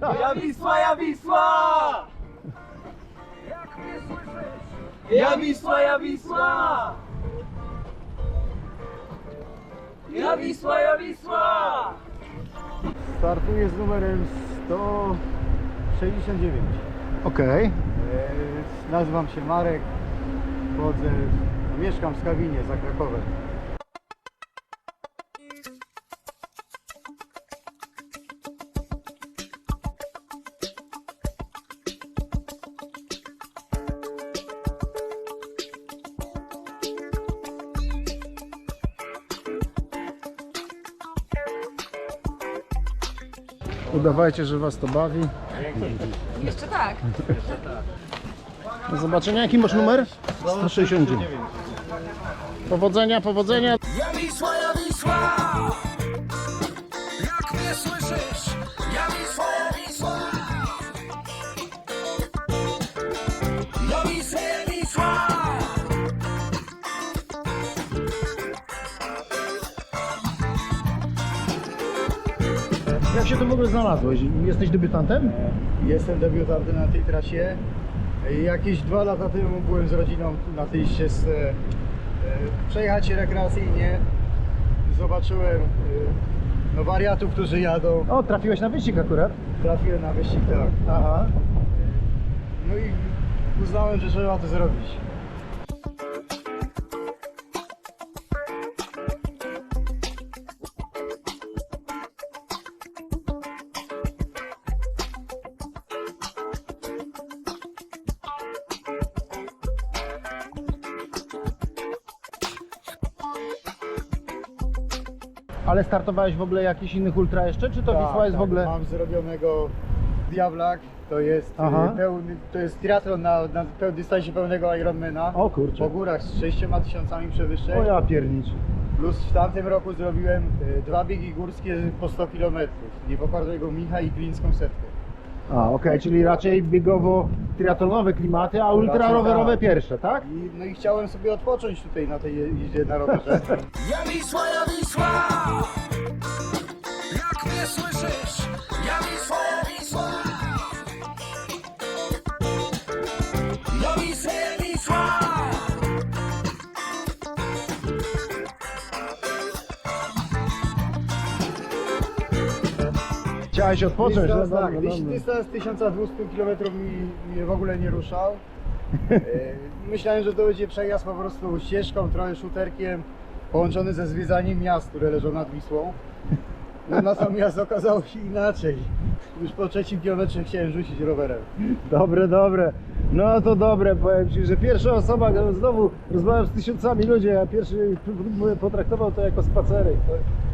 pierwsza! Ja Wisła, ja Wisła! Ja Wisła, ja Wisła! Ja Wisła, ja Wisła! Startuję z numerem 169. Okej. Nazywam się Marek. Chodzę, mieszkam w Skawinie za Krakowem. Udawajcie, że was to bawi. Jeszcze tak. Do zobaczenia. Jaki masz numer? 169. Powodzenia, powodzenia. Jak się tu w ogóle znalazłeś? Jesteś debiutantem? Jestem debiutantem na tej trasie. Jakieś dwa lata temu byłem z rodziną na tej ścieżce. e, Przejechać się rekreacyjnie. Zobaczyłem e, no, wariatów, którzy jadą. O, trafiłeś na wyścig akurat. Trafiłem na wyścig, tak. Aha. No i uznałem, że trzeba to zrobić. Ale startowałeś w ogóle jakichś innych ultra jeszcze, czy to Tak, Wisła jest w tak, ogóle... Mam zrobionego Diablak, to jest Aha. e, pełny, to jest triatlon na, na peł, dystansie pełnego Ironmana. O kurczę. Po górach z 6 tysiącami przewyższeń. O ja piernicz. Plus w tamtym roku zrobiłem e, dwa biegi górskie po 100 km. Niepokornego Micha i Glińską setkę. A, okej, czyli raczej biegowo-triatlonowe klimaty, a ultra Raczej rowerowe tak. pierwsze, tak? I, no i chciałem sobie odpocząć tutaj na tej je- jeździe na rowerze. Ja Wisła, ja Wisła! Jak mnie słyszysz? Ja Wisła! Chciałeś odpocząć, Dystans, no tak, dobra, dyś- dobra. dystans 1200 km mi, mnie w ogóle nie ruszał. E, Myślałem, że to będzie przejazd po prostu ścieżką, trochę szuterkiem, połączony ze zwiedzaniem miast, które leżą nad Wisłą. No, natomiast okazało się inaczej. Już po trzecim kilometrze chciałem rzucić rowerem. Dobre, dobre. No to dobre, powiem Ci, że pierwsza osoba, znowu rozmawiam z tysiącami ludzi, a pierwszy potraktował to jako spacerek. tak?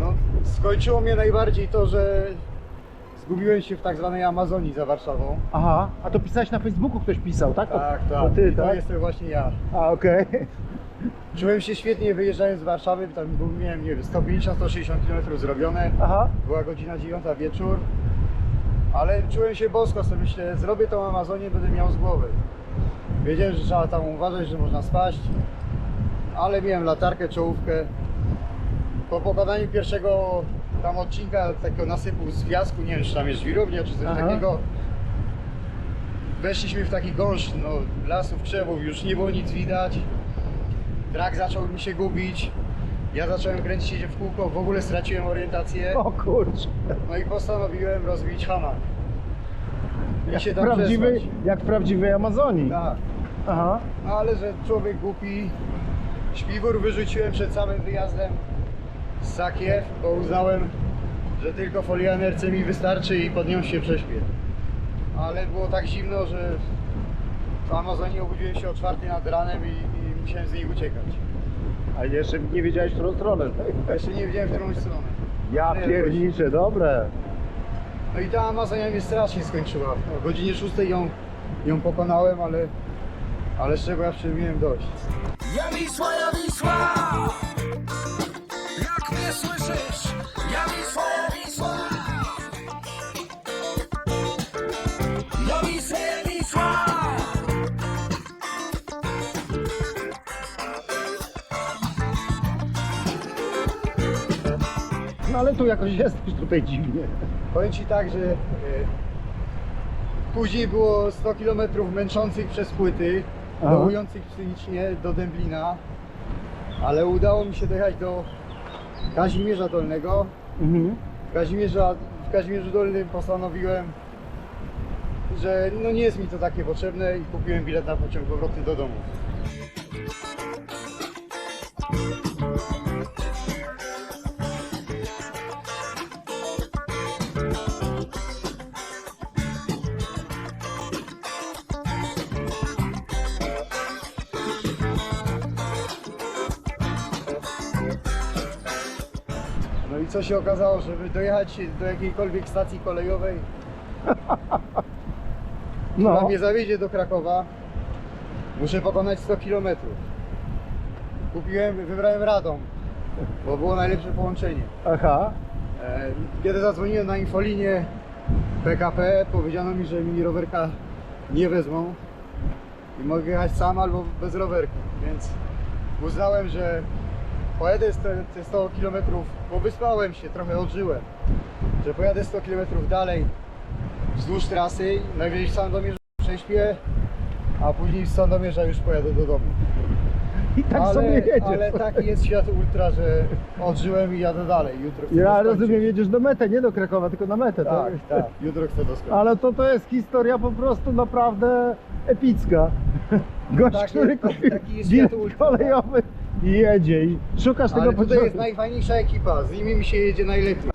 No, skończyło mnie najbardziej to, że zgubiłem się w tak zwanej Amazonii za Warszawą. Aha, a to pisałeś na Facebooku, ktoś pisał, tak? To- Tak, To tak. ty, I to tak? jestem właśnie ja. A, okej. Czułem się świetnie wyjeżdżając z Warszawy, tam był, miałem nie wiem, 150-160 km zrobione. Aha. Była godzina 9 wieczór, ale czułem się bosko, sobie myślę, zrobię tą Amazonię, będę miał z głowy. Wiedziałem, że trzeba tam uważać, że można spaść, ale miałem latarkę, czołówkę. Po pokonaniu pierwszego tam odcinka takiego nasypu z piasku, nie wiem, czy tam jest żwirownia, czy coś Aha. takiego, weszliśmy w taki gąszcz no, lasów, krzewów, już nie było nic widać. Trak zaczął mi się gubić. Ja zacząłem kręcić się w kółko, w ogóle straciłem orientację. O kurczę. No i postanowiłem rozbić hamar. I Jak się w, tam prawdziwej, przespać. jak w prawdziwej Amazonii. Tak. Aha. Ale że człowiek głupi. Śpiwór wyrzuciłem przed samym wyjazdem z Sakiew, bo uznałem, że tylko folia NRC mi wystarczy i pod nią się prześpię. Ale było tak zimno, że w Amazonii obudziłem się o czwartej nad ranem i, i musiałem z niej uciekać. A jeszcze nie wiedziałeś, w którą stronę. tak? Jeszcze nie wiedziałem, w którą stronę. Ja pierniczę, dobre. No i ta Amazonia mnie strasznie skończyła. O godzinie 6 ją, ją pokonałem, ale, ale z czego ja miałem dość. Ja Wisła, ja Wisła! krzyż, ja Wisłę, Wisła. Ja Wisłę, Wisła. No ale tu jakoś jesteś tutaj dziwnie. Powiem Ci tak, że e, później było 100 km męczących przez płyty, Aha. dołujących psychicznie do Dęblina, ale udało mi się dojechać do Kazimierza Dolnego. Mhm. W, Kazimierza, w Kazimierzu Dolnym postanowiłem, że no nie jest mi to takie potrzebne i kupiłem bilet na pociąg powrotny do domu. Co się okazało, żeby dojechać do jakiejkolwiek stacji kolejowej, która No, mnie zawiedzie do Krakowa, muszę pokonać 100 km. Kupiłem, wybrałem Radom, bo było najlepsze połączenie. aha. E, Kiedy zadzwoniłem na infolinię PKP, powiedziano mi, że mi rowerka nie wezmą i mogę jechać sam albo bez rowerka, więc uznałem, że pojadę z te, te 100 km, bo wyspałem się, trochę odżyłem, że pojadę 100 km dalej wzdłuż trasy, najwyżej w Sandomierzu prześpię, a później z Sandomierza już pojadę do domu. I tak ale, sobie jedziesz. ale taki jest świat ultra, że odżyłem i jadę dalej. Jutro chcę Ja doskończyć. rozumiem, jedziesz do mety, nie do Krakowa, tylko na metę, tak? Tak, tak. Jutro chcę doskończyć. Ale to, to jest historia po prostu naprawdę epicka. Gość, Tak który tak- kupił taki jest bilet świat ultra, kolejowy i jedzie i szukasz Ale tego tutaj pociągu. jest najfajniejsza ekipa, z nimi mi się jedzie najlepiej.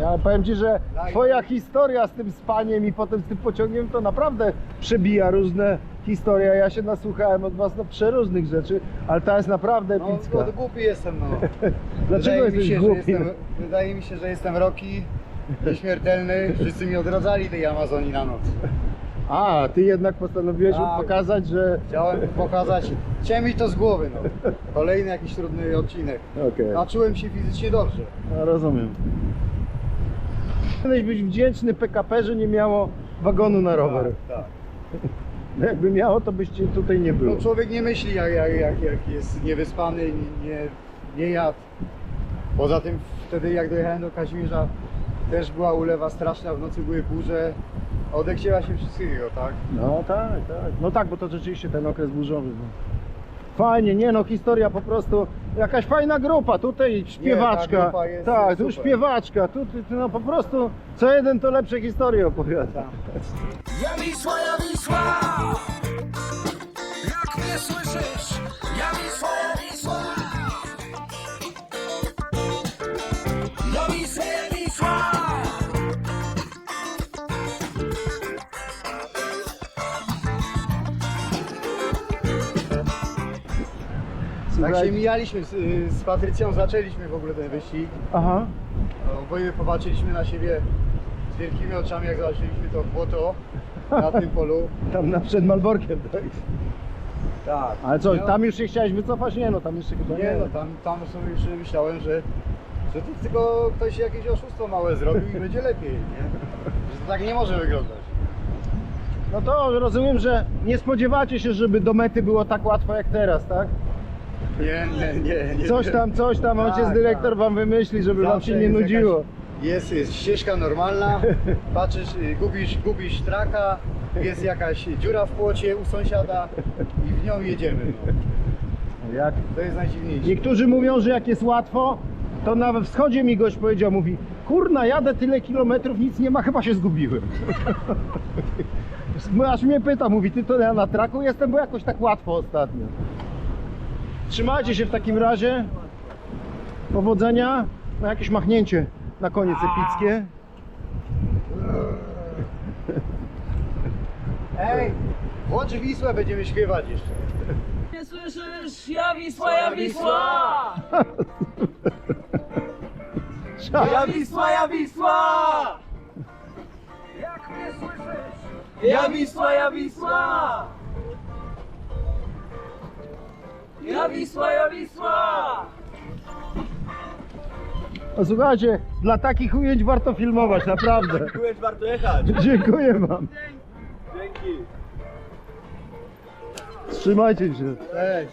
Ja powiem Ci, że Twoja historia z tym spaniem i potem z tym pociągiem to naprawdę przebija różne historie. Ja się nasłuchałem od Was no, przeróżnych rzeczy, ale ta jest naprawdę No, epicka. no głupi jestem, no. Dlaczego wydaje mi jesteś się, głupi? Że jestem, wydaje mi się, że jestem Rocky, nieśmiertelny. Wszyscy mi odradzali tej Amazonii na noc. A, Ty jednak postanowiłeś Tak. pokazać, że... Chciałem pokazać, chciałem mieć to z głowy, no. Kolejny jakiś trudny odcinek. Okej, A czułem się fizycznie dobrze. no, rozumiem. Powinieneś być wdzięczny PKP, że nie miało wagonu na rower. Tak, tak. No jakby miało, to byście tutaj nie było. No, człowiek nie myśli jak, jak, jak, jak jest niewyspany, nie, nie jadł. Poza tym wtedy jak dojechałem do Kazimierza też była ulewa straszna, w nocy były burze. Odechciała się wszystkiego, tak? No tak, tak. No tak, bo to rzeczywiście ten okres burzowy. No. Fajnie, nie no, historia po prostu, jakaś fajna grupa, tutaj śpiewaczka. grupa jest tak, tu super. śpiewaczka, tu, tu, no po prostu co jeden to lepsze historie opowiada. Ja Wisła, ja Wisła! Jak mnie słyszysz? Ja Wisła! Tak się mijaliśmy z, z Patrycją, zaczęliśmy w ogóle ten wyścig. Aha, Oboje popatrzyliśmy na siebie z wielkimi oczami, jak zobaczyliśmy to błoto na tym polu. tam na przed Malborkiem, tak. Tak. Ale co, No, tam już się chciałeś wycofać? Nie no, tam jeszcze chyba nie. Nie no, tam, tam sobie już myślałem, że, że to tylko ktoś jakieś oszustwo małe zrobił i będzie lepiej, nie? Że to tak nie może wyglądać. No to rozumiem, że nie spodziewacie się, żeby do mety było tak łatwo jak teraz, tak? Nie, nie, nie. nie Coś tam, coś tam, Tak, ojciec dyrektor tak. wam wymyśli, żeby wam Zawsze się nie jest nudziło. jakaś- Jest, jest ścieżka normalna, patrzysz, y, gubisz, gubisz traka, jest jakaś dziura w płocie u sąsiada i w nią jedziemy. No. Jak To jest najdziwniejsze. Niektórzy mówią, że jak jest łatwo, to na wschodzie mi gość powiedział, mówi kurna, jadę tyle kilometrów, nic nie ma, chyba się zgubiłem. Aż mnie pyta, mówi, ty to ja na traku jestem, bo jakoś tak łatwo ostatnio. Trzymajcie się w takim razie. Powodzenia. No jakieś machnięcie na koniec epickie. Ej, włącz Wisłę, będziemy śpiewać jeszcze. Nie słyszysz? Ja Wisła, ja Wisła! Ja Wisła, ja Wisła! Jak mnie słyszysz? Ja Wisła, ja Wisła! Ja Wisła, ja Wisła! No słuchajcie, dla takich ujęć warto filmować, naprawdę. warto jechać. Dziękuję wam. Dzięki. Trzymajcie się. Cześć.